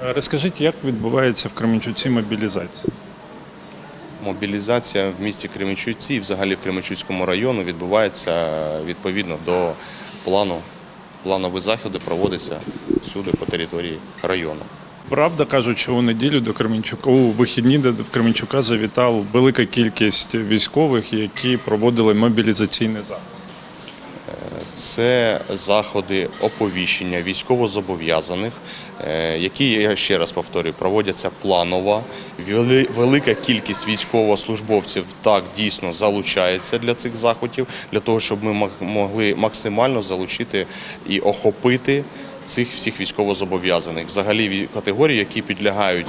Розкажіть, як відбувається в Кременчуці мобілізація? Мобілізація в місті Кременчуці і взагалі в Кременчуцькому району відбувається відповідно до плану. Планові заходи проводяться всюди по території району. Правда кажуть, що у неділю до Кременчука у вихідні до Кременчука завітав велика кількість військових, які проводили мобілізаційний захід. Це заходи оповіщення військовозобов'язаних, е, які, я ще раз повторюю, проводяться планово. Вели- Велика кількість військовослужбовців так дійсно залучається для цих заходів, для того, щоб ми могли максимально залучити і охопити цих всіх військовозобов'язаних. Взагалі категорії, які підлягають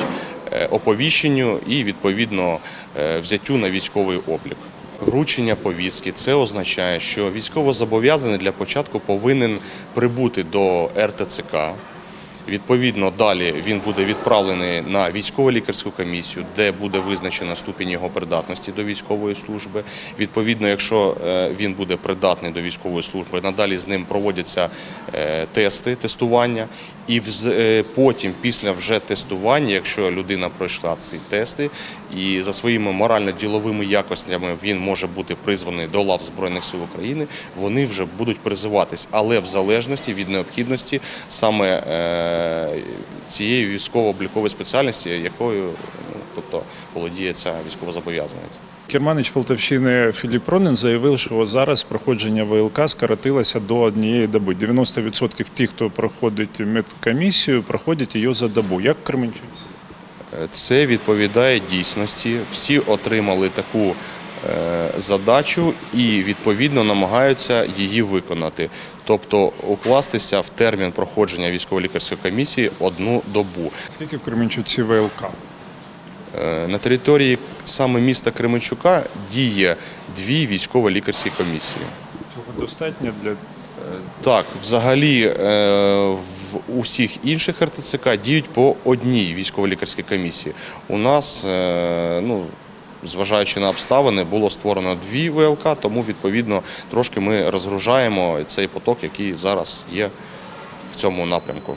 е, оповіщенню і відповідно е, взяттю на військовий облік. Вручення повістки це означає, що військовозобов'язаний для початку повинен прибути до РТЦК. Відповідно, далі він буде відправлений на військово-лікарську комісію, де буде визначена ступінь його придатності до військової служби. Відповідно, якщо е, він буде придатний до військової служби, надалі з ним проводяться е, тести, тестування. І е, потім, після вже тестування, якщо людина пройшла ці тести і за своїми морально-діловими якостями він може бути призваний до лав Збройних сил України, вони вже будуть призиватись, але в залежності від необхідності саме е, цієї військово-облікової спеціальності, якою тобто володіє ця військовозобов'язаний. Керманич Полтавщини Філіп Ронин заявив, що зараз проходження ВЛК скоротилося до однієї доби. 90% тих, хто проходить медкомісію, проходять її за добу. Як Кременчуці? Це відповідає дійсності. Всі отримали таку е, задачу і відповідно намагаються її виконати. Тобто укластися в термін проходження військово-лікарської комісії одну добу. Скільки в Кременчуці ВЛК? Е, На території саме міста Кременчука діє дві військово-лікарські комісії. Цього достатньо для Так, взагалі е, в усіх інших РТЦК діють по одній військово-лікарській комісії. У нас, е, ну, зважаючи на обставини, було створено дві ВЛК, тому відповідно трошки ми розгружаємо цей поток, який зараз є в цьому напрямку.